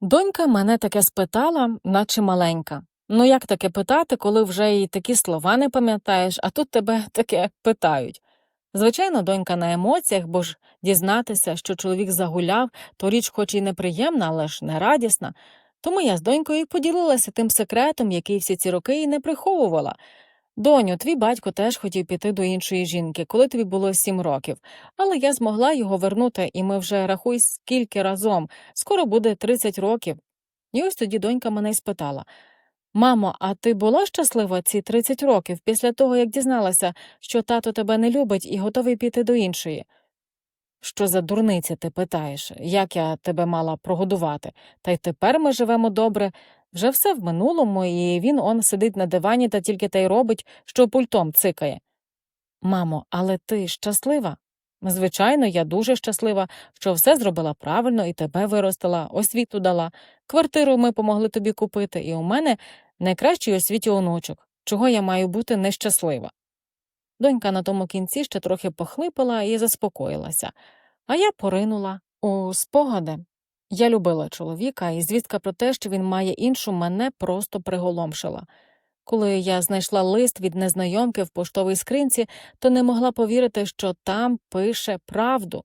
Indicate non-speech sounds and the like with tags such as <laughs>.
Донька мене таке спитала, наче маленька. Ну як таке питати, коли вже і такі слова не пам'ятаєш, а тут тебе <laughs> таке питають. Звичайно, донька на емоціях, бо ж дізнатися, що чоловік загуляв, то річ хоч і неприємна, але ж не радісна. Тому я з донькою поділилася тим секретом, який всі ці роки і не приховувала. Доню, твій батько теж хотів піти до іншої жінки, коли тобі було сім років, але я змогла його вернути, і ми вже рахуй скільки разом, скоро буде 30 років. І ось тоді донька мене й спитала Мамо, а ти була щаслива ці 30 років після того, як дізналася, що тато тебе не любить і готовий піти до іншої? Що за дурниця ти питаєш, як я тебе мала прогодувати? Та й тепер ми живемо добре, вже все в минулому, і він он сидить на дивані та тільки те й робить, що пультом цикає. Мамо, але ти щаслива? Звичайно, я дуже щаслива, що все зробила правильно і тебе виростила, освіту дала. Квартиру ми помогли тобі купити, і у мене найкращий у світі онучок. Чого я маю бути нещаслива? Донька на тому кінці ще трохи похлипала і заспокоїлася, а я поринула у спогади. Я любила чоловіка, і звістка про те, що він має іншу, мене просто приголомшила. Коли я знайшла лист від незнайомки в поштовій скринці, то не могла повірити, що там пише правду.